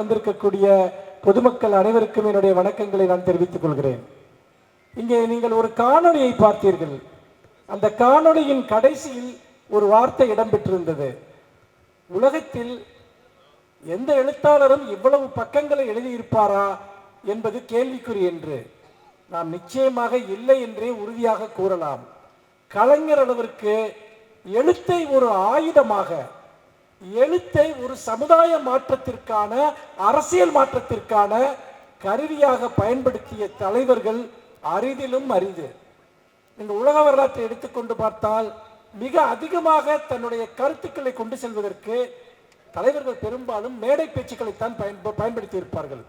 வந்திருக்கக்கூடிய பொதுமக்கள் அனைவருக்கும் என்னுடைய வணக்கங்களை நான் தெரிவித்துக் கொள்கிறேன். இங்கே நீங்கள் ஒரு காணொலியை பார்த்தீர்கள். அந்த காணொளியின் கடைசியில் ஒரு வார்த்தை இடம்பெற்றிருந்தது. உலகத்தில் எந்த எழுத்தாளரும் இவ்வளவு பக்கங்களை எழுதியிருப்பாரா என்பது கேள்விக்குறி என்று நாம் நிச்சயமாக இல்லை என்றே உறுதியாக கூறலாம். கலைஞர் அளவிற்கு எழுத்தை ஒரு ஆயுதமாக எழுத்தை ஒரு சமுதாய மாற்றத்திற்கான அரசியல் மாற்றத்திற்கான கருவியாக பயன்படுத்திய தலைவர்கள் அரிதிலும் அரிது. இந்த உலக வரலாற்றை எடுத்துக்கொண்டு பார்த்தால் மிக அதிகமாக தன்னுடைய கருத்துக்களை கொண்டு செல்வதற்கு தலைவர்கள் பெரும்பாலும் மேடை பேச்சுக்களைத்தான் பயன்ப பயன்படுத்தி இருப்பார்கள்.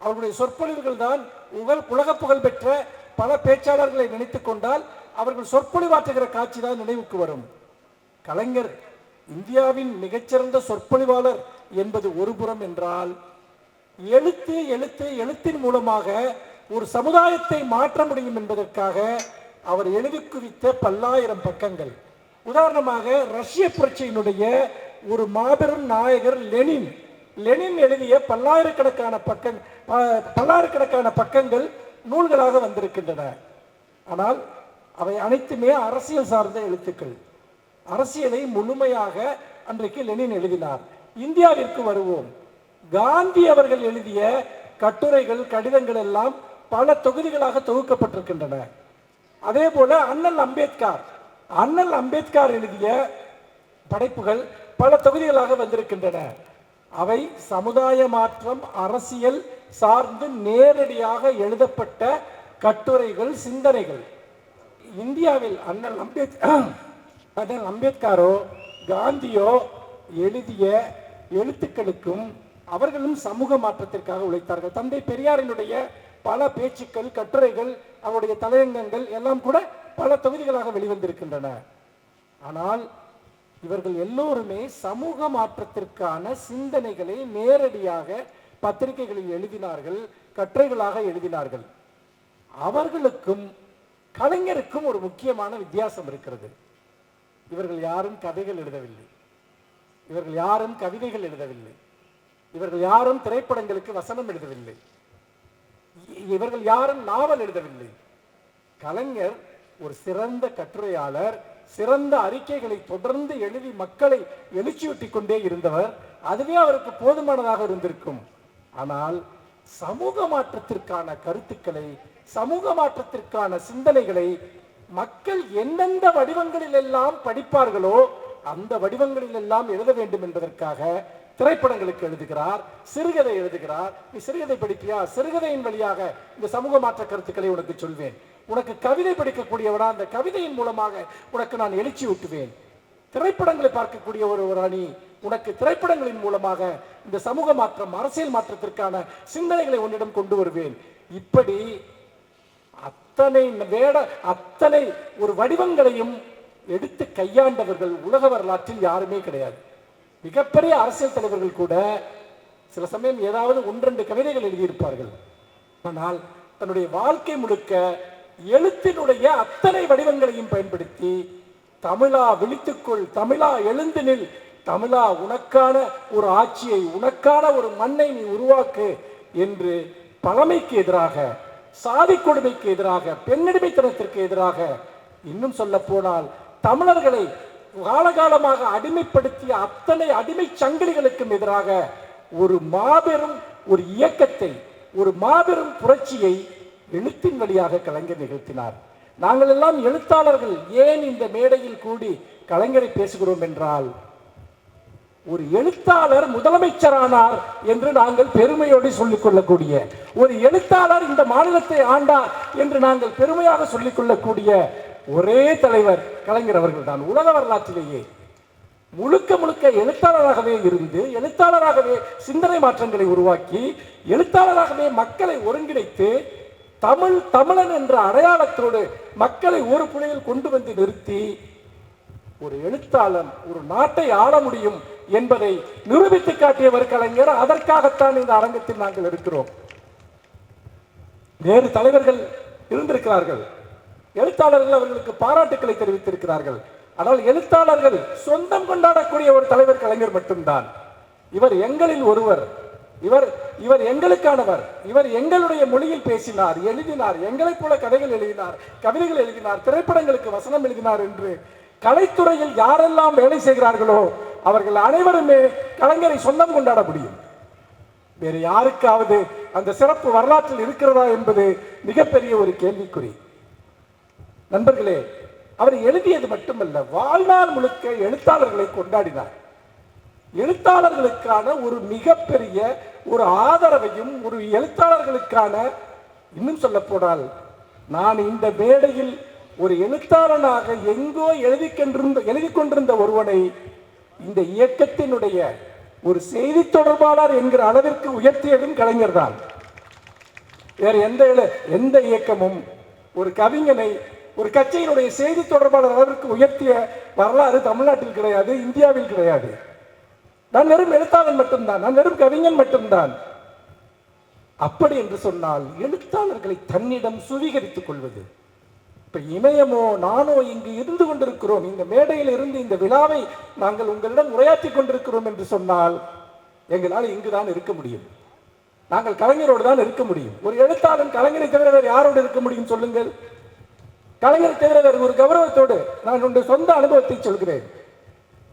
அவர்களுடைய சொற்பொழிவுகள் தான் உங்கள் உலக புகழ் பெற்ற பல பேச்சாளர்களை நினைத்துக் கொண்டால் அவர்கள் சொற்பொழிவாற்றுகிற காட்சி தான் நினைவுக்கு வரும். கலைஞர் இந்தியாவின் மிகச்சிறந்த சொற்பொழிவாளர் என்பது ஒரு புறம் என்றால் எழுத்து எழுத்து எழுத்தின் மூலமாக ஒரு சமுதாயத்தை மாற்ற முடியும் என்பதற்காக அவர் எழுதி குவித்த பல்லாயிரம் பக்கங்கள். உதாரணமாக ரஷ்ய புரட்சியினுடைய ஒரு மாபெரும் நாயகர் லெனின். லெனின் எழுதிய பல்லாயிரக்கணக்கான பக்கம் பல்லாயிரக்கணக்கான பக்கங்கள் நூல்களாக வந்திருக்கின்றன. ஆனால் அவை அனைத்துமே அரசியல் சார்ந்த எழுத்துக்கள். அரசியலை முழுமையாக அன்றைக்கு லெனின் எழுதினார். இந்தியாவிற்கு வருவோம். காந்தி அவர்கள் எழுதிய கட்டுரைகள் கடிதங்கள் எல்லாம் பல தொகுதிகளாக தொகுக்கப்பட்டிருக்கின்றன. அதே போல அண்ணல் அம்பேத்கர் அண்ணல் அம்பேத்கர் எழுதிய படைப்புகள் பல தொகுதிகளாக வந்திருக்கின்றன. அவை சமுதாய மாற்றம் அரசியல் சார்ந்து நேரடியாக எழுதப்பட்ட கட்டுரைகள் சிந்தனைகள். இந்தியாவில் அண்ணல் அம்பேத்கர் அண்ணல் அம்பேத்கரோ காந்தியோ எழுதிய எழுத்துக்களுக்கும் அவர்களும் சமூக மாற்றத்திற்காக உழைத்தார்கள். தந்தை பெரியாரினுடைய பல பேச்சுக்கள் கட்டுரைகள் அவருடைய தலையங்கங்கள் எல்லாம் கூட பல தொகுதிகளாக வெளிவந்திருக்கின்றன. ஆனால் இவர்கள் எல்லோருமே சமூக மாற்றத்திற்கான சிந்தனைகளை நேரடியாக பத்திரிகைகளில் எழுதினார்கள் கட்டுரைகளாக எழுதினார்கள். அவர்களுக்கும் கலைஞருக்கும் ஒரு முக்கியமான வித்தியாசம் இருக்கிறது. இவர்கள் யாரும் கதைகள் எழுதவில்லை. இவர்கள் யாரும் கவிதைகள் எழுதவில்லை. இவர்கள் யாரும் திரைப்படங்களுக்கு வசனம் எழுதவில்லை. இவர்கள் யாரும் நாவல் எழுதவில்லை. கலைஞர் ஒரு சிறந்த கட்டுரையாளர் சிறந்த அறிக்கைகளை தொடர்ந்து எழுதி மக்களை எழுச்சியூட்டி கொண்டே இருந்தவர். அதுவே அவருக்கு போதுமானதாக இருந்திருக்கும். ஆனால் சமூக மாற்றத்திற்கான கருத்துக்களை சமூக மாற்றத்திற்கான சிந்தனைகளை மக்கள் எந்தெந்த வடிவங்களில் எல்லாம் படிப்பார்களோ அந்த வடிவங்களில் எல்லாம் எழுத வேண்டும் என்பதற்காக திரைப்படங்களுக்கு எழுதுகிறார் சிறுகதை எழுதுகிறார். நீ சிறுகதை படிப்பியா? சிறுகதையின் வழியாக இந்த சமூக மாற்ற கருத்துக்களை உனக்கு சொல்வேன். உனக்கு கவிதை படிக்கக்கூடியவனா? அந்த கவிதையின் மூலமாக உனக்கு நான் எழுச்சி ஊட்டுவேன். திரைப்படங்களை பார்க்கக்கூடிய ஒருவராணி உனக்கு திரைப்படங்களின் மூலமாக இந்த சமூக மாற்றம் அரசியல் மாற்றத்திற்கான சிந்தனைகளை உன்னிடம் கொண்டு வருவேன். இப்படி அத்தனை வேட அத்தனை ஒரு வடிவங்களையும் எடுத்து கையாண்டவர்கள் உலக வரலாற்றில் யாருமே கிடையாது. மிகப்பெரிய அரசியல் தலைவர்கள் கூட சில சமயம் ஏதாவது ஒன்றெண்டு கவிதைகள் எழுதியிருப்பார்கள். ஆனால் தன்னுடைய வாழ்க்கை முழுக்க எழுத்தினுடைய அத்தனை வடிவங்களையும் பயன்படுத்தி தமிழா விழித்துக்கொள் தமிழா எழுந்து நில் தமிழா உனக்கான ஒரு ஆட்சியை உனக்கான ஒரு மண்ணை நீ உருவாக்கு என்று பழமைக்கு எதிராக சாதி கொடுமைக்கு எதிராக பெண்ணடிமைத்தனத்திற்கு எதிராக இன்னும் சொல்ல போனால் தமிழர்களை காலகாலமாக அடிமைப்படுத்திய அத்தனை அடிமை சங்கிலிகளுக்கும் எதிராக ஒரு மாபெரும் ஒரு இயக்கத்தை ஒரு மாபெரும் புரட்சியை எழுத்தின் வழியாக கலைஞர் நிகழ்த்தினார். நாங்கள் எல்லாம் எழுத்தாளர்கள் ஏன் இந்த மேடையில் கூடி கலைஞரை பேசுகிறோம் என்றால் ஒரு எழுத்தாளர் முதலமைச்சரானார் என்று நாங்கள் பெருமையோடு சொல்லிக் கொள்ளக்கூடிய ஒரு எழுத்தாளர் இந்த மாநிலத்தை ஆண்டார் என்று நாங்கள் பெருமையாக சொல்லிக் கொள்ளக்கூடிய ஒரே தலைவர் கலைஞர் அவர்கள் தான் உலக வரலாற்றிலேயே முழுக்க முழுக்க எழுத்தாளராகவே இருந்து எழுத்தாளராகவே சிந்தனை மாற்றங்களை உருவாக்கி எழுத்தாளராகவே மக்களை ஒருங்கிணைத்து தமிழ் தமிழன் என்ற அடையாளத்தோடு மக்களை ஒரு புள்ளியில் கொண்டு வந்து நிறுத்தி ஒரு எழுத்தாளன் ஒரு நாட்டை ஆள முடியும் என்பதை நிரூபித்து காட்டியவர் கலைஞர். அதற்காகத்தான் இந்த அரங்கத்தில் நாங்கள் இருக்கிறோம். வேறு தலைவர்கள் இருந்திருக்கிறார்கள். எழுத்தாளர்கள் அவர்களுக்கு பாராட்டுக்களை தெரிவித்திருக்கிறார்கள். ஆனால் எழுத்தாளர்கள் சொந்தம் கொண்டாடக்கூடிய ஒரு தலைவர் கலைஞர் மட்டும்தான். இவர் எங்களில் ஒருவர். இவர் இவர் எங்களுக்கானவர். இவர் எங்களுடைய மொழியில் பேசினார் எழுதினார் எங்களைப் போல கதைகள் எழுதினார் கவிதைகள் எழுதினார் திரைப்படங்களுக்கு வசனம் எழுதினார் என்று கலைத்துறையில் யாரெல்லாம் வேலை செய்கிறார்களோ அவர்கள் அனைவருமே கலைஞரை சொந்தம் கொண்டாட முடியும். வேறு யாருக்காவது அந்த சிறப்பு வரலாற்றில் இருக்கிறதா என்பது மிகப்பெரிய ஒரு கேள்விக்குறி. நண்பர்களே அவர் எழுதியது மட்டுமல்ல வாழ்நாள் முழுக்க எழுத்தாளர்களை கொண்டாடினார். எழுத்தாளர்களுக்கான ஒரு மிகப்பெரிய ஒரு ஆதரவையும் ஒரு எழுத்தாளர்களுக்கான இன்னும் சொல்ல போனால் நான் இந்த மேடையில் ஒரு எழுத்தாளனாக எங்கோ எழுதி கொண்டிருந்த எழுதி கொண்டிருந்த ஒருவனை இந்த இயக்கத்தினுடைய ஒரு செய்தி தொடர்பாளர் என்கிற அளவிற்கு உயர்த்தியதும் கலைஞர் தான். வேற எந்த எழு- எந்த இயக்கமும் ஒரு கவிஞனை ஒரு கட்சியினுடைய செய்தி தொடர்பாளர் அளவிற்கு உயர்த்திய வரலாறு தமிழ்நாட்டில் கிடையாது இந்தியாவில் கிடையாது. நான் வெறும் எழுத்தாளன் மட்டும்தான் நான் வெறும் கவிஞன் மட்டும்தான். அப்படி என்று சொன்னால் எழுத்தாளர்களை தன்னிடம் சுவீகரித்துக் கொள்வது இப்ப இமயமோ நானோ இங்கு இருந்து கொண்டிருக்கிறோம். இந்த மேடையில் இருந்து இந்த விழாவை நாங்கள் உங்களிடம் உரையாற்றிக் கொண்டிருக்கிறோம் என்று சொன்னால் எங்களால் இங்குதான் இருக்க முடியும். நாங்கள் கலைஞரோடு தான் இருக்க முடியும். ஒரு எழுத்தாளன் கலைஞரை தவிர வேறு யாரோடு இருக்க முடியும் சொல்லுங்கள்? கலைஞரை தவிர வேறு ஒரு கௌரவத்தோடு நான் என்னுடைய சொந்த அனுபவத்தை சொல்கிறேன்.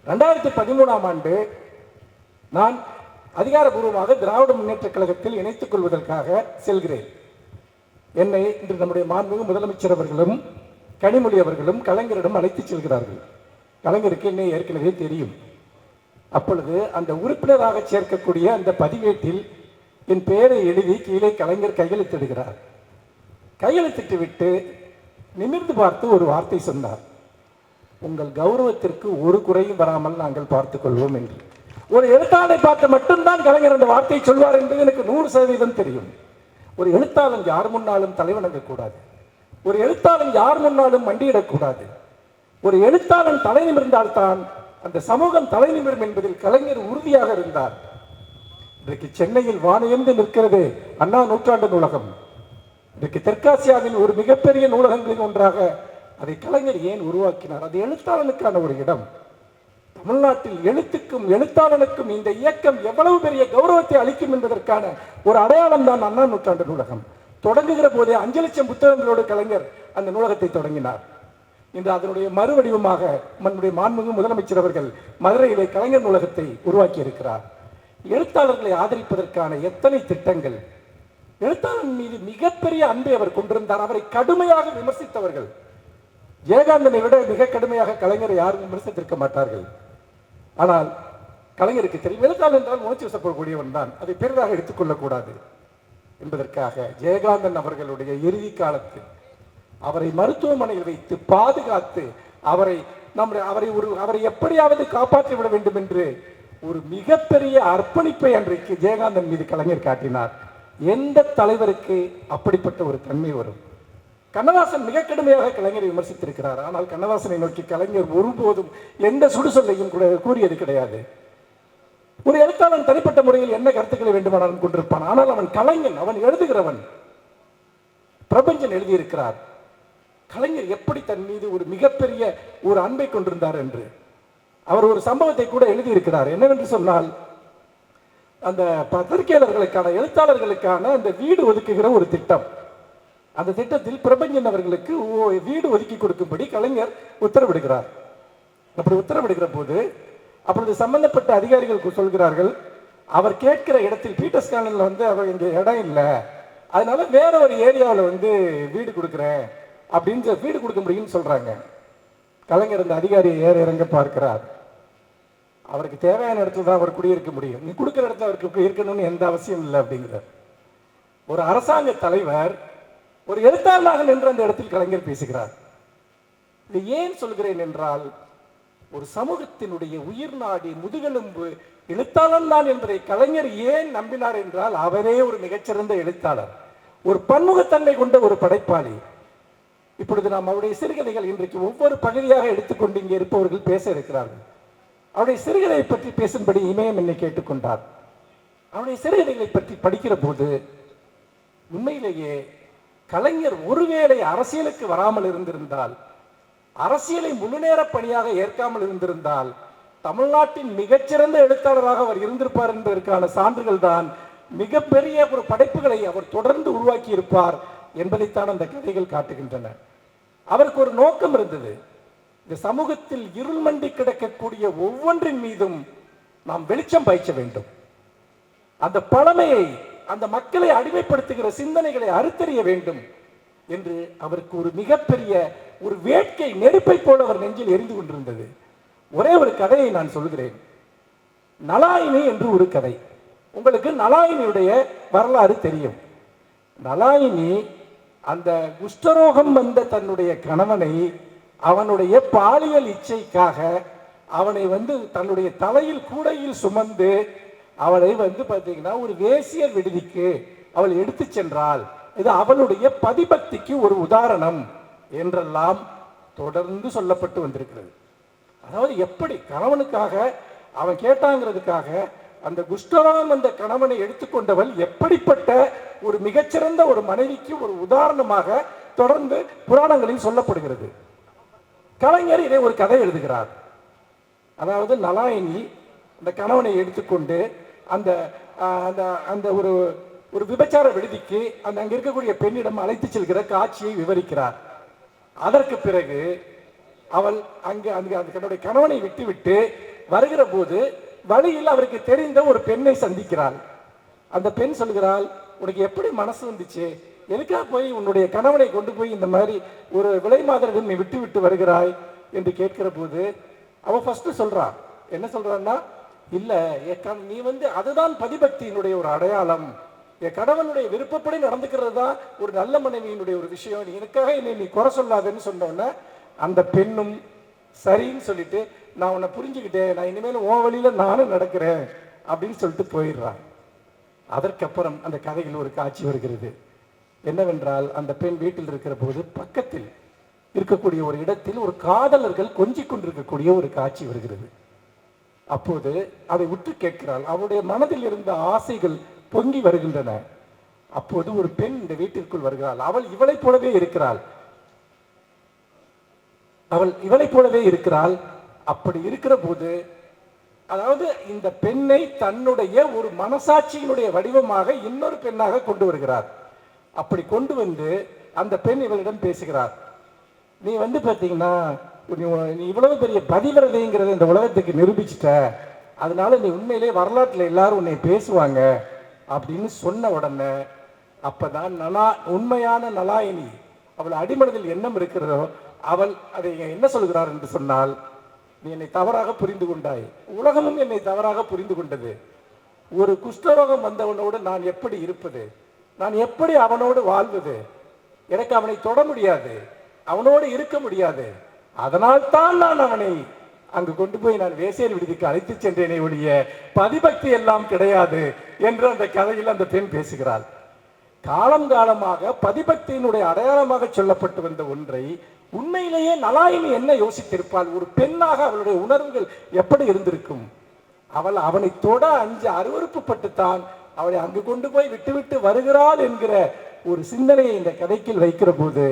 ரெண்டாயிரத்தி பதிமூணாம் ஆண்டு நான் அதிகாரபூர்வமாக திராவிட முன்னேற்றக் கழகத்தில் இணைத்துக் கொள்வதற்காக செல்கிறேன். என்னை இன்று நம்முடைய மாண்புமிகு முதலமைச்சர் அவர்களும் கனிமொழி அவர்களும் கலைஞரிடம் அழைத்துச் செல்கிறார்கள். கலைஞருக்கு என்னை ஏற்கனவே தெரியும். அப்பொழுது அந்த உறுப்பினராக சேர்க்கக்கூடிய அந்த பதிவேட்டில் என் பெயரை எழுதி கீழே கலைஞர் கையெழுத்திடுகிறார் கையெழுத்திட்டு விட்டு நிமிர்ந்து பார்த்து ஒரு வார்த்தை சொன்னார். உங்கள் கௌரவத்திற்கு ஒரு குறையும் வராமல் நாங்கள் பார்த்துக் கொள்வோம் என்று. ஒரு எழுத்தாளை பார்த்து மட்டும்தான் கலைஞர் அந்த வார்த்தையை சொல்வார் என்பது எனக்கு நூறு சதவீதம் தெரியும். ஒரு எழுத்தாளன் யார் முன்னாலும் தலைவணங்கக்கூடாது. ஒரு எழுத்தாளன் யார் முன்னாலும் மண்டியிடக்கூடாது. ஒரு எழுத்தாளன் தலை நிமிர்ந்தால்தான் அந்த சமூகம் தலை நிமிரும் என்பதில் கலைஞர் உறுதியாக இருந்தார். இன்றைக்கு சென்னையில் வானையந்து நிற்கிறது அண்ணா நூற்றாண்டு நூலகம். இன்றைக்கு தெற்காசியாவின் ஒரு மிகப்பெரிய நூலகங்களில் ஒன்றாக அதை கலைஞர் ஏன் உருவாக்கினார்? அது எழுத்தாளனுக்கான ஒரு இடம். தமிழ்நாட்டில் எழுத்துக்கும் எழுத்தாளனுக்கும் இந்த இயக்கம் எவ்வளவு பெரிய கௌரவத்தை அளிக்கும் என்பதற்கான ஒரு அடையாளம் தான் அண்ணா நூற்றாண்டு நூலகம். தொடங்குகிற போதே அஞ்சு லட்சம் புத்தகங்களோடு கலைஞர் அந்த நூலகத்தை தொடங்கினார். இன்று அதனுடைய மறுவடிவமாக நம்முடைய மாண்புமிகு முதலமைச்சர் அவர்கள் மதுரையிலே கலைஞர் நூலகத்தை உருவாக்கி இருக்கிறார் எழுத்தாளர்களை ஆதரிப்பதற்கான எத்தனை திட்டங்கள்? எழுத்தாளர் மீது மிகப்பெரிய அன்பை அவர் கொண்டிருந்தார். அவரை கடுமையாக விமர்சித்தவர்கள். ஜெயகாந்தனை விட மிக கடுமையாக கலைஞரை யாரும் விமர்சித்திருக்க மாட்டார்கள். ஆனால் கலைஞருக்கு தெரியும். எழுத்தாளர் என்றால் உணர்ச்சி வசப்படக்கூடியவன் தான். அதை பெரிதாக எடுத்துக்கொள்ளக்கூடாது என்பதற்காக ஜெயகாந்தன் அவர்களுடைய இறுதி காலத்தில் அவரை மருத்துவமனையில் வைத்து பாதுகாத்து அவரை நம்முடைய அவரை ஒரு அவரை எப்படியாவது காப்பாற்றி விட வேண்டும் என்று ஒரு மிகப்பெரிய அர்ப்பணிப்பை அன்றைக்கு ஜெயகாந்தன் மீது கலைஞர் காட்டினார். எந்த தலைவருக்கு அப்படிப்பட்ட ஒரு தன்மை வரும்? கண்ணதாசன் மிக கடுமையாக கலைஞரை விமர்சித்திருக்கிறார். ஆனால் கண்ணதாசனை நோக்கி கலைஞர் ஒருபோதும் எந்த சுடுசொல்லையும் கூட கூறியது கிடையாது. ஒரு எழுத்தாளன் தனிப்பட்ட முறையில் என்ன கருத்துக்களை வேண்டுமானாலும் கொண்டிருப்பான். ஆனால் அவன் கலைஞன் அவன் எழுதுகிறவன். பிரபஞ்சன் எழுதியிருக்கிறார். கலைஞர் எப்படி தன் மீது ஒரு மிகப்பெரிய ஒரு அன்பை கொண்டிருந்தார் என்று. அவர் ஒரு சம்பவத்தை கூட எழுதியிருக்கிறார். என்னவென்று சொன்னால் அந்த பத்திரிகையாளர்களுக்கான எழுத்தாளர்களுக்கான அந்த வீடு ஒதுக்குகிற ஒரு திட்டம். அந்த திட்டத்தில் பிரபஞ்சன் அவர்களுக்கு ஓ- வீடு ஒதுக்கி கொடுக்கும்படி கலைஞர் உத்தரவிடுகிறார். அப்படி உத்தரவிடுகிற போது அப்பொழுது சம்பந்தப்பட்ட அதிகாரிகளுக்கு சொல்கிறார்கள் அவர் கேட்கிற இடத்தில் பீட்டர்ஸ் காலனில் வந்து அவர் இங்கே இடம் இல்லை. அதனால வேற ஒரு ஏரியாவில் வந்து வீடு கொடுக்குறேன். அப்படின்னு வீடு கொடுக்க முடியும்னு சொல்றாங்க. கலைஞர் அந்த அதிகாரியை ஏற இறங்க பார்க்கிறார். அவருக்கு தேவையான இடத்துல தான் அவர் குடியிருக்க முடியும். நீ கொடுக்குற இடத்துல அவருக்கு இருக்கணும்னு எந்த அவசியம் இல்லை. அப்படிங்கிறார். ஒரு அரசாங்க தலைவர் ஒரு எழுத்தாளராக நின்று அந்த இடத்தில் கலைஞர் பேசுகிறார். இது ஏன் சொல்கிறேன் என்றால் ஒரு சமூகத்தினுடைய உயிர் நாடி முதுகெலும்பு எழுத்தாளன் தான் என்பதை கலைஞர் ஏன் நம்பினார் என்றால் அவரே ஒரு மிகச்சிறந்த எழுத்தாளர். ஒரு பன்முகத்தன்மை கொண்ட ஒரு படைப்பாளி. இப்பொழுது நாம் அவருடைய சிறுகதைகள் இன்றைக்கு ஒவ்வொரு பகுதியாக எடுத்துக்கொண்டு இங்கே இருப்பவர்கள் பேச இருக்கிறார்கள். அவருடைய சிறுகதையை பற்றி பேசும்படி இமயம் என்னை கேட்டுக்கொண்டார். அவருடைய சிறுகதைகளை பற்றி படிக்கிற போது உண்மையிலேயே கலைஞர் ஒருவேளை அரசியலுக்கு வராமல் இருந்திருந்தால் அரசியலை முழுநேர பணியாக ஏற்காமல் இருந்திருந்தால் தமிழ்நாட்டின் மிகச்சிறந்த எழுத்தாளராக அவர் இருந்திருப்பார் என்பதற்கான சான்றுகள் தான் மிகப்பெரிய ஒரு படைப்புகளை அவர் தொடர்ந்து உருவாக்கி இருப்பார் என்பதைத்தான் அந்த கதைகள் காட்டுகின்றன. அவருக்கு ஒரு நோக்கம் இருந்தது. இந்த சமூகத்தில் இருள் மண்டி கிடக்கக்கூடிய ஒவ்வொன்றின் மீதும் நாம் வெளிச்சம் பாய்ச்ச வேண்டும். அந்த பழமையை அந்த மக்களை அடிமைப்படுத்துகிற சிந்தனைகளை அறுத்தறிய வேண்டும் என்று அவருக்கு ஒரு மிகப்பெரிய ஒரு வேட்கை நெருப்பை போல அவர் நெஞ்சில் எரிந்து கொண்டிருந்தது. ஒரே ஒரு கதையை நான் சொல்கிறேன். நலாயினி என்று ஒரு கதை. உங்களுக்கு நலாயினியுடைய வரலாறு தெரியும். நலாயினி அந்த குஷ்டரோகம் வந்த தன்னுடைய கணவனை அவனுடைய பாலியல் இச்சைக்காக அவனை வந்து தன்னுடைய தலையில் கூடையில் சுமந்து அவளை வந்து பார்த்தீங்கன்னா ஒரு வேசியர் விடுதிக்கு அவள் எடுத்து சென்றாள். இது அவளுடைய பதிபக்திக்கு ஒரு உதாரணம் என்றெல்லாம் தொடர்ந்து சொல்லப்பட்டு வந்திருக்கிறது. அதாவது எப்படி கணவனுக்காக அவன் கேட்டாங்கிறதுக்காக அந்த குஷ்டராம் அந்த கணவனை எடுத்துக்கொண்டவள் எப்படிப்பட்ட ஒரு மிகச்சிறந்த ஒரு மனைவிக்கு ஒரு உதாரணமாக தொடர்ந்து புராணங்களில் சொல்லப்படுகிறது. கலைஞர் இதை ஒரு கதை எழுதுகிறார். அதாவது நலாயினி அந்த கணவனை எடுத்துக்கொண்டு அந்த அந்த அந்த ஒரு ஒரு விபச்சார விடுதிக்கு அந்த அங்க இருக்கக்கூடிய பெண்ணிடம் அழைத்து செல்கிற காட்சியை விவரிக்கிறார். அதற்கு பிறகு அவள் அங்கு அந்த அந்த தன்னுடைய கணவனை விட்டுவிட்டு வருகிற போது வழியில் அவருக்கு தெரிந்த ஒரு பெண்ணை சந்திக்கிறாள். அந்த பெண் சொல்கிறாள் உனக்கு எப்படி மனசு வந்துச்சு? எதுக்காக போய் உன்னுடைய கணவனை கொண்டு போய் இந்த மாதிரி ஒரு விலை மாதிரிடம் நீ விட்டு விட்டு வருகிறாய்? என்று கேட்கிற போது அவள் ஃபர்ஸ்ட் சொல்றா. என்ன சொல்றான்னா இல்லை என் நீ வந்து அதுதான் பதிபக்தியினுடைய ஒரு அடையாளம். என் கணவனுடைய விருப்பப்படி நடந்துக்கிறது தான் ஒரு நல்ல மனைவியினுடைய ஒரு விஷயம். நீ எனக்காக என்னை நீ குறை சொல்லாதேன்னு சொன்னோன்னே அந்த பெண்ணும் சரின்னு சொல்லிட்டு நான் உன்னை புரிஞ்சுக்கிட்டேன் நான் இனிமேல் ஓ வழியில நானும் நடக்கிறேன் அப்படின்னு சொல்லிட்டு போயிடுறான். அதற்கப்புறம் அந்த கதையில் ஒரு காட்சி வருகிறது. என்னவென்றால் அந்த பெண் வீட்டில் இருக்கிற போது பக்கத்தில் இருக்கக்கூடிய ஒரு இடத்தில் ஒரு காதலர்கள் கொஞ்சிக் கொண்டிருக்கக்கூடிய ஒரு காட்சி வருகிறது. அப்போது அதை உற்று கேட்கிறாள். அவளுடைய மனதில் இருந்த ஆசைகள் பொங்கி வருகின்றன. அப்போது ஒரு பெண் இந்த வீட்டிற்குள் வருகிறாள். அவள் இவளைப் போலவே இருக்கிறாள். அவள் இவளைப் போலவே இருக்கிறாள். அப்படி இருக்கிற போது அதாவது இந்த பெண்ணை தன்னுடைய ஒரு மனசாட்சியினுடைய வடிவமாக இன்னொரு பெண்ணாக கொண்டு வருகிறார். அப்படி கொண்டு வந்து அந்த பெண் இவளிடம் பேசுகிறார். நீ வந்து பார்த்தீங்கன்னா நீ நீ இவ்வளவு பெரிய பதிவிரதைங்கிறத இந்த உலகத்துக்கு நிரூபிச்சிட்ட. அதனால நீ உண்மையிலே வரலாற்றில் எல்லாரும் உன்னை பேசுவாங்க அப்படின்னு சொன்ன உடனே அப்பதான் நலா உண்மையான நலாயினி அவள் அடிமனதில் எண்ணம் இருக்கிறதோ அவள் அதை என்ன சொல்கிறார் என்று சொன்னால் நீ என்னை தவறாக புரிந்து கொண்டாய். உலகமும் என்னை தவறாக புரிந்து கொண்டது. ஒரு குஷ்டரோகம் வந்தவனோடு நான் எப்படி இருப்பது? நான் எப்படி அவனோடு வாழ்வது? எனக்கு அவனை தொட முடியாது. அவனோடு இருக்க முடியாது. அதனால் தான் நான் அவனை அங்கு கொண்டு போய் நான் வேசியர் விடுதிக்கு அழைத்து சென்றேனே ஒழிய பதிபக்தி எல்லாம் கிடையாது என்று அந்த கதையில் அந்த பெண் பேசுகிறாள். காலம் காலமாக பதிபக்தியினுடைய அடையாளமாக சொல்லப்பட்டு வந்த ஒன்றை உண்மையிலேயே நலாயினி என்ன யோசித்திருப்பாள்? ஒரு பெண்ணாக அவளுடைய உணர்வுகள் எப்படி இருந்திருக்கும்? அவள் அவனை தொட அஞ்சு அருவறுப்புப்பட்டுத்தான் அவளை அங்கு கொண்டு போய் விட்டுவிட்டு வருகிறாள் என்கிற ஒரு சிந்தனையை இந்த கதைக்கில் வைக்கிற போது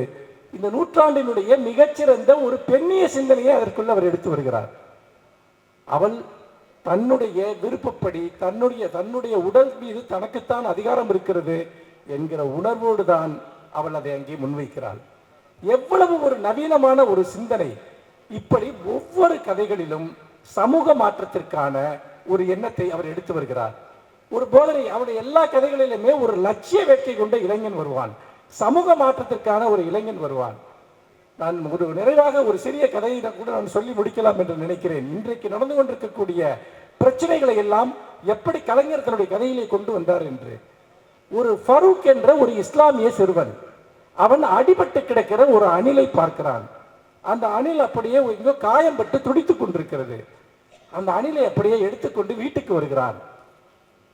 இந்த நூற்றாண்டினுடைய மிகச்சிறந்த ஒரு பெண்ணிய சிந்தனையை அதற்குள்ள அவர் எடுத்து வருகிறார். அவள் தன்னுடைய விருப்பப்படி தன்னுடைய தன்னுடைய உடல் மீது தனக்குத்தான் அதிகாரம் இருக்கிறது என்கிற உணர்வோடு தான் அவள் அதை அங்கே முன்வைக்கிறாள். எவ்வளவு ஒரு நவீனமான ஒரு சிந்தனை. இப்படி ஒவ்வொரு கதைகளிலும் சமூக மாற்றத்திற்கான ஒரு எண்ணத்தை அவர் எடுத்து வருகிறார். ஒரு போதனை அவருடைய எல்லா கதைகளிலுமே ஒரு லட்சிய வேட்கை கொண்ட இளைஞன் வருவான். சமூக மாற்றத்திற்கான ஒரு இளைஞன் வருவான். நான் ஒரு நிறைவாக ஒரு சிறிய கதையை கூட நான் சொல்லி முடிக்கலாம் என்று நினைக்கிறேன். இன்றைக்கு நடந்து கொண்டிருக்கக்கூடிய பிரச்சனைகளை எல்லாம் எப்படி கலைஞர் தன்னுடைய கதையிலே கொண்டு வந்தார் என்று. ஒரு ஃபரூக் என்ற ஒரு இஸ்லாமிய சிறுவன் அவன் அடிபட்டு கிடக்கிற ஒரு அணிலை பார்க்கிறான். அந்த அணில் அப்படியே எங்கோ காயம்பட்டு துடித்துக் கொண்டிருக்கிறது. அந்த அணிலை அப்படியே எடுத்துக்கொண்டு வீட்டுக்கு வருகிறான்.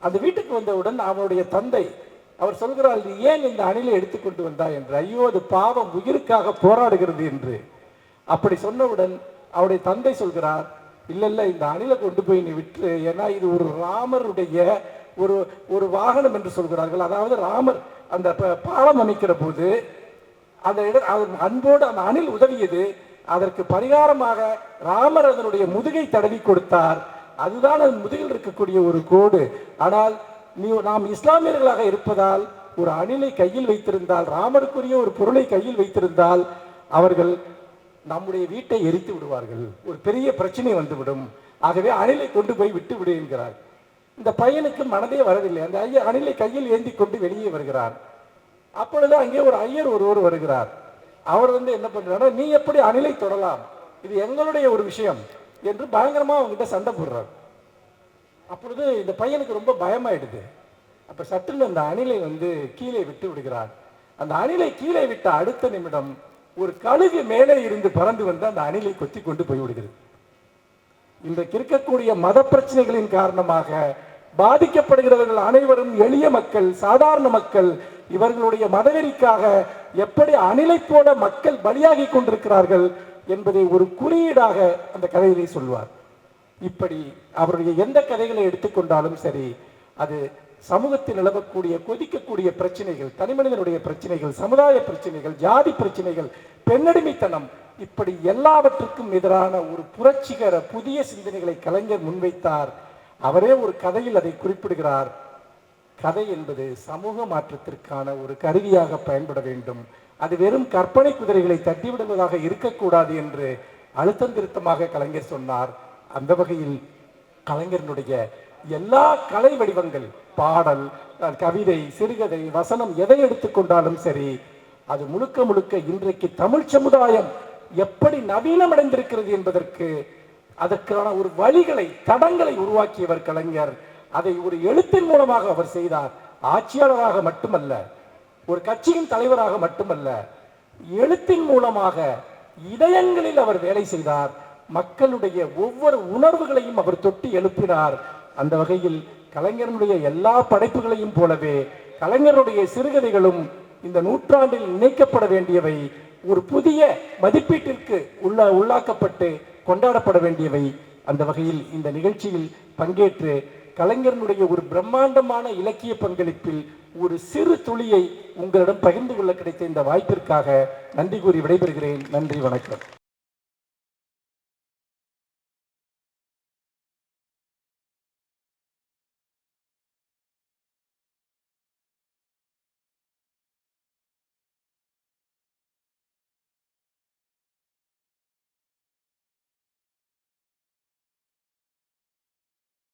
அந்த வீட்டுக்கு வந்தவுடன் அவனுடைய தந்தை அவர் சொல்கிறார் நீ ஏன் இந்த அணிலை எடுத்துக்கொண்டு வந்தாய் என்று? ஐயோ அது பாவம் உயிருக்காக போராடுகிறது என்று. அப்படி சொன்னவுடன் அவருடைய தந்தை சொல்கிறார் இல்லை இல்லை இந்த அணிலை கொண்டு போய் நீ விட்டு ஏன்னா இது ஒரு ராமருடைய ஒரு ஒரு வாகனம் என்று சொல்கிறார்கள். அதாவது ராமர் அந்த ப- பாலம் அமைக்கிற போது அந்த இட அவர் அன்போடு அந்த அணில் உதவியது. அதற்கு பரிகாரமாக ராமர் அதனுடைய முதுகை தடவி கொடுத்தார். அதுதான் அது முதுகில் இருக்கக்கூடிய ஒரு கோடு. ஆனால் நீ நாம் இஸ்லாமியர்களாக இருப்பதால் ஒரு அணிலை கையில் வைத்திருந்தால் ராமருக்குரிய ஒரு பொருளை கையில் வைத்திருந்தால் அவர்கள் நம்முடைய வீட்டை எரித்து விடுவார்கள். ஒரு பெரிய பிரச்சனை வந்துவிடும். ஆகவே அணிலை கொண்டு போய் விட்டு விடு என்கிறார். இந்த பையனுக்கு மனதே வரவில்லை. அந்த ஐயர் அணிலை கையில் ஏந்தி கொண்டு வெளியே வருகிறார். அப்பொழுது அங்கே ஒரு ஐயர் ஒருவர் வருகிறார். அவர் வந்து என்ன பண்ணுறாரு நீ எப்படி அணிலை தொடலாம்? இது எங்களுடைய ஒரு விஷயம் என்று பயங்கரமாக அவங்ககிட்ட சண்டை போடுறார். அப்பொழுது இந்த பையனுக்கு ரொம்ப பயமாயிடுது. அப்போ சற்றுல அந்த அணிலை வந்து கீழே விட்டு விடுகிறார் அந்த அணிலை கீழே விட்ட அடுத்த நிமிடம் ஒரு கழுகு மேலே இருந்து பறந்து வந்து அந்த அணிலை கொத்தி கொண்டு போய் விடுகிறது. இன்றைக்கு இருக்கக்கூடிய மத பிரச்சனைகளின் காரணமாக பாதிக்கப்படுகிறவர்கள் அனைவரும் எளிய மக்கள் சாதாரண மக்கள் இவர்களுடைய மதவெறிக்காக எப்படி அணிலை போல மக்கள் பலியாகி கொண்டிருக்கிறார்கள் என்பதை ஒரு குறியீடாக அந்த கதையிலே சொல்வார். இப்படி அவருடைய எந்த கதைகளை எடுத்துக்கொண்டாலும் சரி அது சமூகத்தில் நிலவக்கூடிய கொதிக்கக்கூடிய பிரச்சனைகள் தனிமனிதனுடைய பிரச்சனைகள் சமுதாய பிரச்சனைகள் ஜாதி பிரச்சனைகள் பெண்ணடிமைத்தனம் இப்படி எல்லாவற்றுக்கும் எதிரான ஒரு புரட்சிகர புதிய சிந்தனைகளை கலைஞர் முன்வைத்தார். அவரே ஒரு கதையில் அதை குறிப்பிடுகிறார். கதை என்பது சமூக மாற்றத்திற்கான ஒரு கருவியாக பயன்பட வேண்டும். அது வெறும் கற்பனை குதிரைகளை தட்டிவிடுவதாக இருக்கக்கூடாது என்று அழுத்தம் திருத்தமாக கலைஞர் சொன்னார். அந்த வகையில் கலைஞரனுடைய எல்லா கலை வடிவங்கள் பாடல் கவிதை சிறுகதை வசனம் எதை எடுத்துக்கொண்டாலும் சரி அது முழுக்க முழுக்க இன்றைக்கு தமிழ் சமுதாயம் எப்படி நவீனமடைந்திருக்கிறது என்பதற்கு அதற்கான ஒரு வழிகளை தடங்களை உருவாக்கியவர் கலைஞர். அதை ஒரு எழுத்தின் மூலமாக அவர் செய்தார். ஆட்சியாளராக மட்டுமல்ல ஒரு கட்சியின் தலைவராக மட்டுமல்ல எழுத்தின் மூலமாக இதயங்களில் அவர் வேலை செய்தார். மக்களுடைய ஒவ்வொரு உணர்வுகளையும் அவர் தொட்டி எழுப்பினார். அந்த வகையில் கலைஞருடைய எல்லா படைப்புகளையும் போலவே கலைஞருடைய சிறுகதைகளும் இந்த நூற்றாண்டில் இணைக்கப்பட வேண்டியவை ஒரு புதிய மதிப்பீட்டிற்கு உள்ள உள்ளாக்கப்பட்டு கொண்டாடப்பட வேண்டியவை. அந்த வகையில் இந்த நிகழ்ச்சியில் பங்கேற்று கலைஞரனுடைய ஒரு பிரம்மாண்டமான இலக்கிய பங்களிப்பில் ஒரு சிறு துளியை உங்களிடம் பகிர்ந்து கொள்ள கிடைத்த இந்த வாய்ப்பிற்காக நன்றி கூறி விடைபெறுகிறேன். நன்றி வணக்கம்.